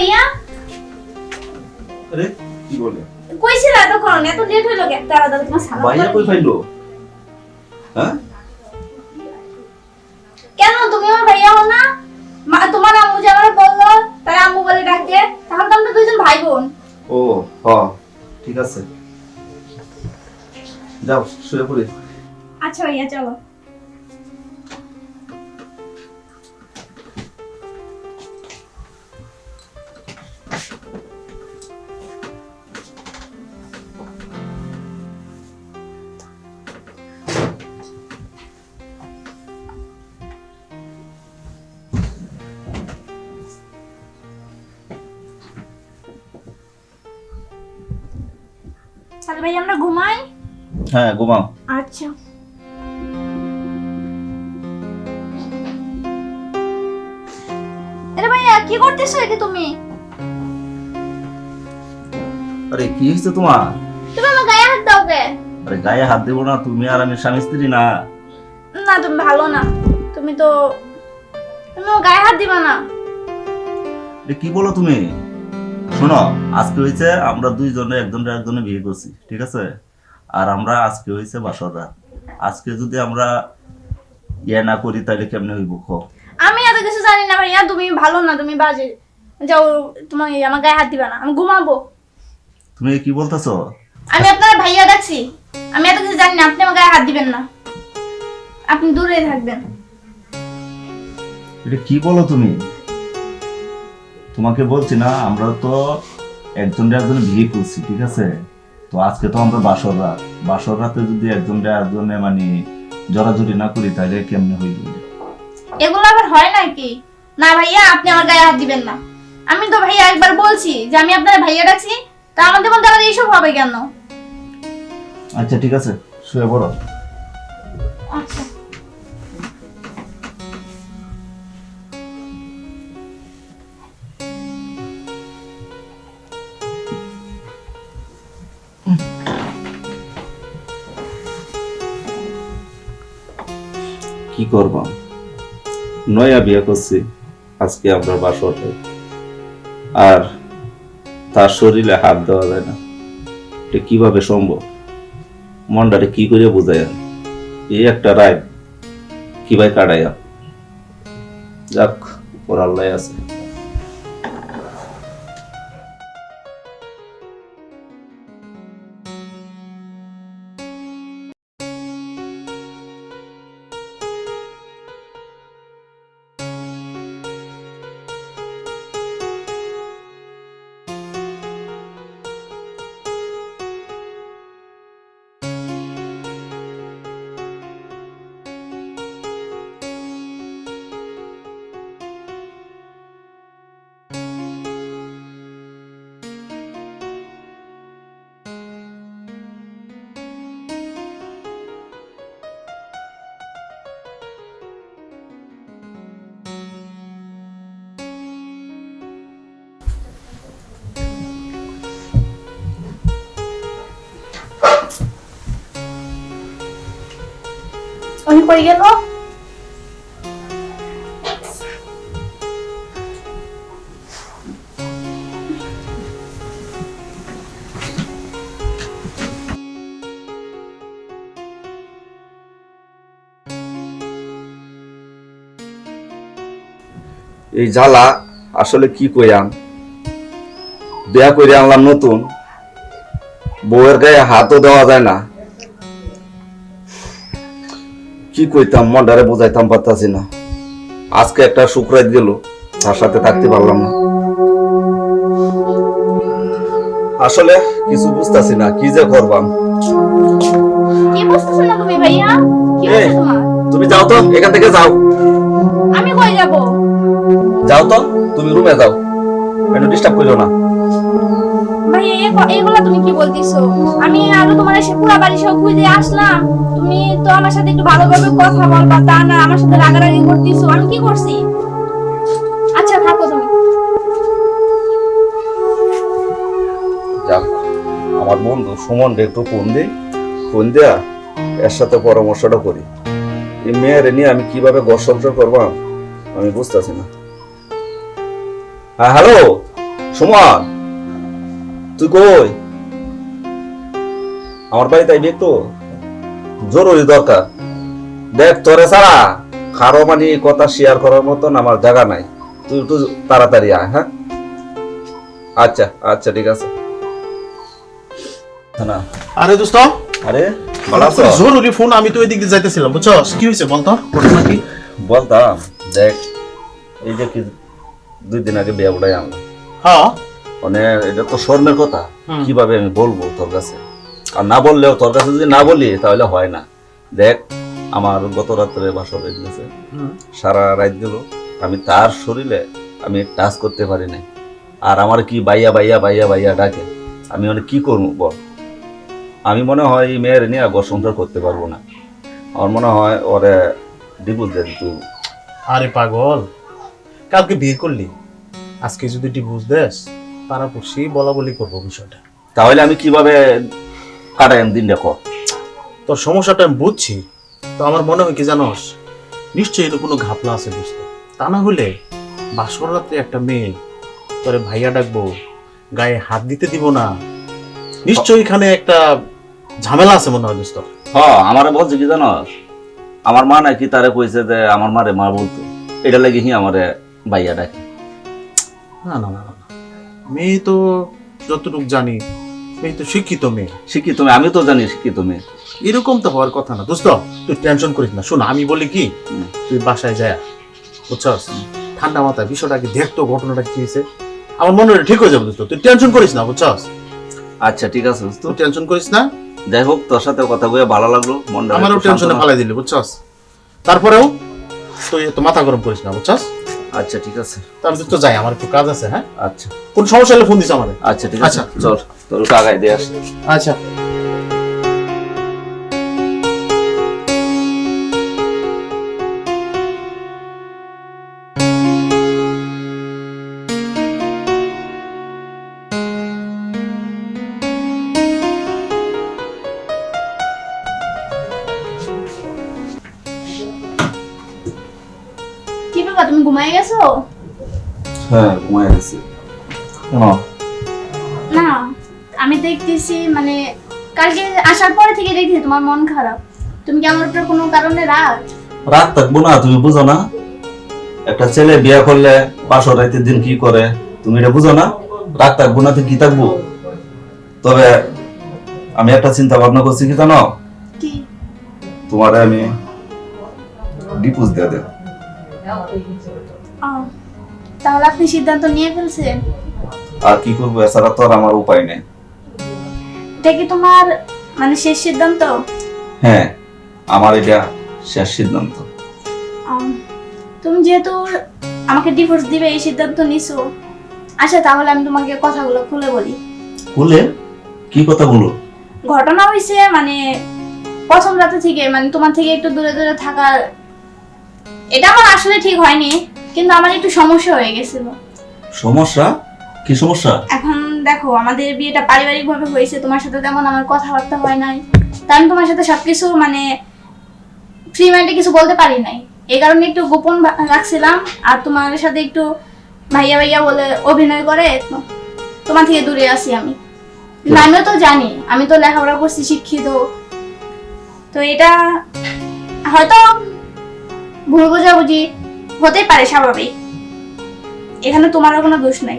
ভাইয়া? আরে কি বলে? কইছিল এতক্ষণ এত লেট হইল কেন? তাড়াতাড়ি তোমার সালাম ভাইয়া কই পাইলো? হ্যাঁ? কেন তুমি আমার ভাইয়া হও না? মা তোমার আম্মু যে আমার বলল তাই আম্মু বলে ডাকতে তাহলে তো আমরা দুইজন ভাই বোন ও হ ঠিক আছে। যাও শুয়ে পড়ি। আচ্ছা ভাইয়া চলো। তাহলে ভাই আমরা ঘুমাই? হ্যাঁ ঘুমাও। আচ্ছা। আরে ভাইয়া কি করতেছো এটা তুমি? আরে কি হয়েছে তোমার? তুমি আমার গায়ে হাত দাও কে আরে গায়ে হাত দেবো না তুমি আর আমি স্বামী স্ত্রী না। না তুমি ভালো না। তুমি তো তুমি গায়ে হাত দিবা না। কি বলো তুমি? শোনো আজকে হয়েছে আমরা দুইজনে একজনের একজনে বিয়ে করছি ঠিক আছে? আর আমরা আজকে হয়েছে বাসর রাত। আজকে যদি আমরা ইয়ে না করি তাহলে কেমনে হইব খো আমি এত কিছু জানি না ভাইয়া। তুমি ভালো না তুমি বাজে। যাও তোমার আমার গায়ে হাত দিবা না আমি ঘুমাবো। তুমি কি বলতেছো? আমি আপনার ভাইয়া ডাকছি আমি এত কিছু জানি না আপনি আমার গায়ে হাত দিবেন না। আপনি দূরে থাকবেন। এটা কি বলো তুমি? তোমাকে বলছি না আমরা তো একজনের একজনে বিয়ে করছি ঠিক আছে? তো আজকে তো আমরা বাসর রাত। বাসর রাতে যদি একজনের একজনে মানে জড়াজড়ি না করি তাহলে কেমনে হইব এগুলো আবার হয় নাকি? না ভাইয়া আপনি আমার গায়ে হাত দিবেন না। আমি তো ভাইয়া একবার বলছি যে আমি আপনার ভাইয়া ডাকছি তা আমাদের মধ্যে আবার এইসব হবে কেন? আচ্ছা ঠিক আছে শুয়ে পড়ো। আচ্ছা। করব? নয়া বিয়ে করছি, আজকে আমরা বাসর রাত। আর তার শরীরে হাত দেওয়া যায় না। এটা কীভাবে সম্ভব? মনটারে কি করে বোঝায় এই একটা রায় কীভাবে কাটাইয়া? যাক ওর আল্লাহ আছে। গেল। এই জ্বালা আসলে কি কইয়াম দেয়া করে আনলাম নতুন। বউয়ের গায়ে হাতও দেওয়া যায় না। কি কইতাম মন্ডারে বুঝাইতাম পারতাছি না। আজকে একটা শুক্রাইত গেল তার সাথে থাকতে পারলাম না। আসলে কিছু বুঝতাছি না কি যে করবাম। কি বুঝতেছো না তুমি ভাইয়া? কি এই। তোমার? তুমি যাও তো এখান থেকে যাও। আমি কই যাব? যাও তো তুমি রুমে যাও। একটু ডিস্টার্ব করিও না। বলতিছো? আমি আচ্ছা আমার বন্ধু সুমনকে একটু ফোন ফোন দেয়া, এর সাথে পরামর্শটা করি। এই মেয়ের নিয়ে আমি কীভাবে ঘর সংসার করব আমি বুঝতেছি না। হ্যাঁ হ্যালো, সুমন। তুই কই আমার বাড়িতে আইবি একটু? জরুরি দরকার। দেখ তোরে সারা কারও মানে কথা শেয়ার করার মতন আমার জায়গা নাই। তুই একটু তাড়াতাড়ি আয় হ্যাঁ? আচ্ছা আচ্ছা ঠিক আছে। না আরে দোস্ত। আরে ভালো আছো? জরুরি ফোন আমি তো ওই দিক যাইতেছিলাম বুঝছ কি হয়েছে বলতো ঘটনা কি? বলতাম দেখ এই যে কি দুই দিন আগে বিয়ে উঠাই আনলাম। হ্যাঁ। মানে এটা তো স্বর্ণের কথা। কীভাবে আমি বলব তোর কাছে? আর না বললেও তোর কাছে যদি না বলি তাহলে হয় না। দেখ আমার গত রাত্রে বাসর হয়ে গেছে। সারা রাত গেল। আমি তার শরীরে আমি টাচ করতে পারি নাই। আর আমার কি বাইয়া বাইয়া বাইয়া বাইয়া ডাকে? আমি মানে কি করব বল? আমি মনে হয় এই মেয়ের নিয়ে ঘর সংসার করতে পারব না। আমার মনে হয় ওরে ডিভোর্স দিতে হবে। আরে পাগল কালকে বিয়ে করলি? আজকে যদি ডিভোর্স দেস পড়ছি বলা বলি করব বিষয়টা। তাহলে আমি কীভাবে কাটাই দিন দেখো? তোর সমস্যাটা আমি বুঝছি তো আমার মনে হয় কি জানোস? নিশ্চয়ই এর কোনো ঘাপলা আছে দোস্ত তা না হলে বাসর রাত্রে একটা মেয়ে তোরে ভাইয়া ডাকবো গায়ে হাত দিতে দিব না। নিশ্চয়ই এখানে একটা ঝামেলা আছে মনে হয় দোস্ত হ আমার বলছে কি জানো আমার মা নাকি তারে কইছে যে আমার মারে মা বলতো। এটা লাগি হি আমারে ভাইয়া ডাকে। না না না। মেয়ে তো যতটুকু জানি মেয়ে তো শিক্ষিত মেয়ে। শিক্ষিত মেয়ে আমি তো জানি শিক্ষিত মেয়ে। এরকম তো হওয়ার কথা না দোস্ত তুই টেনশন করিস না। শোন আমি বলি কি তুই বাসায় যায় বুঝছস? ঠান্ডা মাথায় বিষয়টা কি দেখতো ঘটনাটা কি হয়েছে। আমার মনে হয় ঠিক হয়ে যাবে দোস্ত তুই টেনশন করিস না বুঝছস? আচ্ছা ঠিক আছে দোস্ত। তুই টেনশন করিস না। যাই হোক তোর সাথে কথা বলে ভালো লাগল মনটা আমারও টেনশনে ফালাই দিলি বুঝছস? তারপরেও তুই তো মাথা গরম করিস না বুঝছস? আচ্ছা ঠিক আছে। তাহলে তো যাই আমার একটু কাজ আছে হ্যাঁ? আচ্ছা। কোন সমস্যা হলে ফোন দিস আমারে আচ্ছা ঠিক আছে। আচ্ছা। চল তোর আগায় দিয়ে আস আচ্ছা। গেছো? হ্যাঁ ঘুমাই গেছি। কেন? না আমি দেখতেছি মানে কালকে আসার পরে থেকে তোমার মন খারাপ। তুমি কি আমার উপর কোনো কারণে রাগ? রাত থাকব না তুমি বুঝো না। একটা ছেলে বিয়ে করলে বাসর রাতের দিন কি করে তুমি এটা বুঝো না? রাত থাকব না তো কি থাকব? তবে আমি একটা চিন্তা ভাবনা করছি কি জানো? কি? তোমারে আমি ডিপোজ দিয়ে দেব। তাহলে আপনি সিদ্ধান্ত নিয়ে ফেলছেন আর কি করব এছাড়া তো আর আমার উপায় নেই। এটা কি তোমার মানে শেষ সিদ্ধান্ত? হ্যাঁ আমার এটা শেষ সিদ্ধান্ত। আম, তুমি যেহেতু আমাকে ডিভোর্স দিবে এই সিদ্ধান্ত নিছো আচ্ছা তাহলে আমি তোমাকে কথাগুলো খুলে বলি। বলে কি কথা বলো ঘটনা হয়েছে মানে প্রথম রাতে থেকে মানে তোমার থেকে একটু দূরে দূরে থাকার এটা আমার আসলে ঠিক হয়নি। কিন্তু আমার একটু সমস্যা হয়ে গেছিল। সমস্যা? কি সমস্যা? এখন দেখো আমাদের বিয়েটা পারিবারিক ভাবে হয়েছে তোমার সাথে তেমন আমার কথাবার্তা হয় নাই। তাই আমি তোমার সাথে সবকিছু মানে ফ্রি মাইন্ডে কিছু বলতে পারি নাই। এই কারণে একটু গোপন রাখছিলাম আর তোমার সাথে একটু ভাইয়া ভাইয়া বলে অভিনয় করে তোমার থেকে দূরে আছি আমি। আমিও তো জানি আমি তো লেখাপড়া করছি শিক্ষিত। তো এটা হয়তো ভুল বোঝাবুঝি হতেই পারে স্বাভাবিক। এখানে তোমারও কোনো দোষ নাই।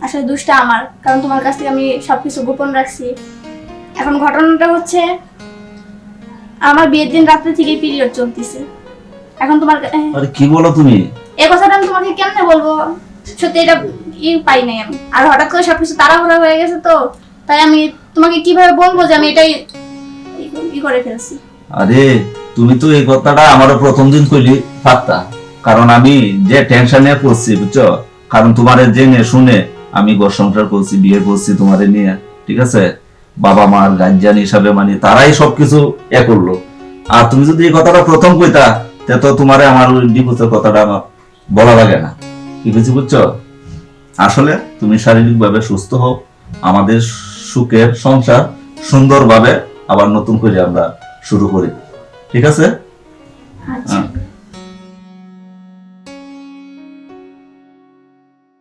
আসলে দোষটা আমার কারণ তোমার কাছ থেকে আমি সবকিছু গোপন রাখছি। এখন ঘটনাটা হচ্ছে আমার বিয়ের দিন রাত্রে থেকেই পিরিয়ড চলতেছে। এখন তোমার আরে কি বলো তুমি? এই কথাটা আমি তোমাকে কেমনে বলব? সত্যি এটা ই পাই নাই আমি। আর হঠাৎ করে সবকিছু তাড়াহুড়া হয়ে গেছে তো তাই আমি তোমাকে কীভাবে বলব যে আমি এটাই ই- করে ফেলছি? আরে তুমি তো এই কথাটা আমার প্রথম দিন কইলি পারতা কারণ আমি যে টেনশনে পড়ছি, বুঝছ? কারণ তোমারে জেনে শুনে আমি ঘর সংসার করছি, বিয়ে করছি তোমারে নিয়ে, ঠিক আছে? বাবা মার গার্জিয়ান হিসাবে মানে তারাই সবকিছু এ করল। আর তুমি যদি এই কথাটা প্রথম কইতা, তে তো তোমারে আমার ডিভোর্সের কথাটা আমার বলা লাগে না। কি বুঝছি বুঝছ? আসলে তুমি শারীরিকভাবে সুস্থ হও, আমাদের সুখের সংসার সুন্দরভাবে আবার নতুন করে আমরা শুরু করি। ঠিক আছে? আচ্ছা।